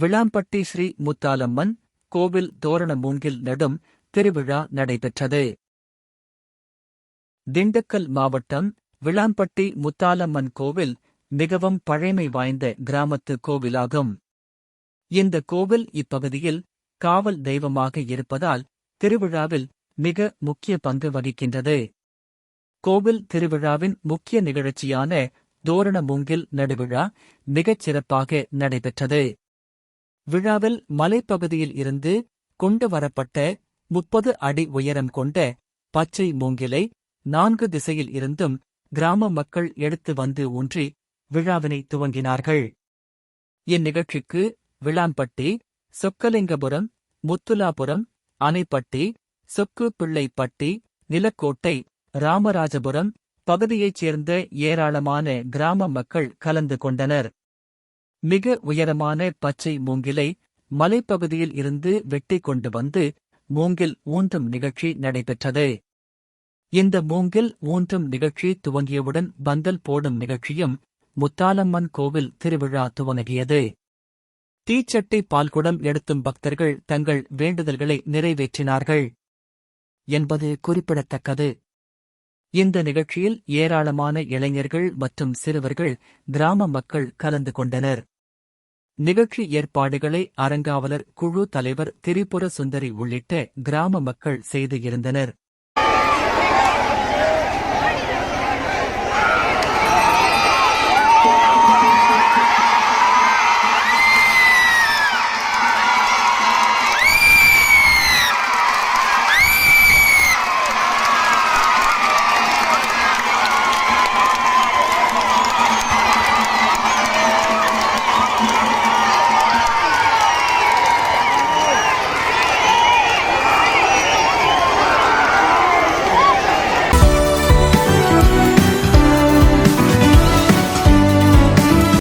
விளாம்பட்டி ஸ்ரீ முத்தாலம்மன் கோவில் தோரண மூங்கில் நடும் திருவிழா நடைபெற்றது. திண்டுக்கல் மாவட்டம் விளாம்பட்டி முத்தாலம்மன் கோவில் மிகவும் பழமை வாய்ந்த கிராமத்து கோவிலாகும். இந்த கோவில் இப்பகுதியில் காவல் தெய்வமாக இருப்பதால் திருவிழாவில் மிக முக்கிய பங்கு வகிக்கின்றது. கோவில் திருவிழாவின் முக்கிய நிகழ்ச்சியான தோரண மூங்கில் நடுவிழா மிகச் சிறப்பாக நடைபெற்றது. விழாவில் மலைப்பகுதியில் இருந்து கொண்டு வரப்பட்ட முப்பது அடி உயரம் கொண்ட பச்சை மூங்கிலை நான்கு திசையில் இருந்தும் கிராம மக்கள் எடுத்து வந்து ஊன்றி விழாவினை துவங்கினார்கள். இந்நிகழ்ச்சிக்கு விளாம்பட்டி சொக்கலிங்கபுரம் முத்துலாபுரம் அணைப்பட்டி சொக்கு பிள்ளைப்பட்டி நிலக்கோட்டை ராமராஜபுரம் பகுதியைச் சேர்ந்த ஏராளமான கிராம மக்கள் கலந்து கொண்டனர். மிக உயரமான பச்சை மூங்கிலை மலைப்பகுதியில் இருந்து வெட்டி கொண்டு வந்து மூங்கில் ஊன்றும் நிகழ்ச்சி நடைபெற்றது. இந்த மூங்கில் ஊன்றும் நிகழ்ச்சி துவங்கியவுடன் பந்தல் போடும் நிகழ்ச்சியும் முத்தாலம்மன் கோவில் திருவிழா துவங்கியது. தீச்சட்டை பால்குடம் எடுத்தும் பக்தர்கள் தங்கள் வேண்டுதல்களை நிறைவேற்றினார்கள். என்பது குறிப்பிடத்தக்கது. இந்த நிகழ்ச்சியில் ஏராளமான இளைஞர்கள் மற்றும் சிறுவர்கள் கிராம மக்கள் கலந்து கொண்டனர். நிகழ்ச்சி ஏற்பாடுகளை அறங்காவலர் குழு தலைவர் திரிபுர சுந்தரி உள்ளிட்ட கிராம மக்கள் செய்து இருந்தனர்.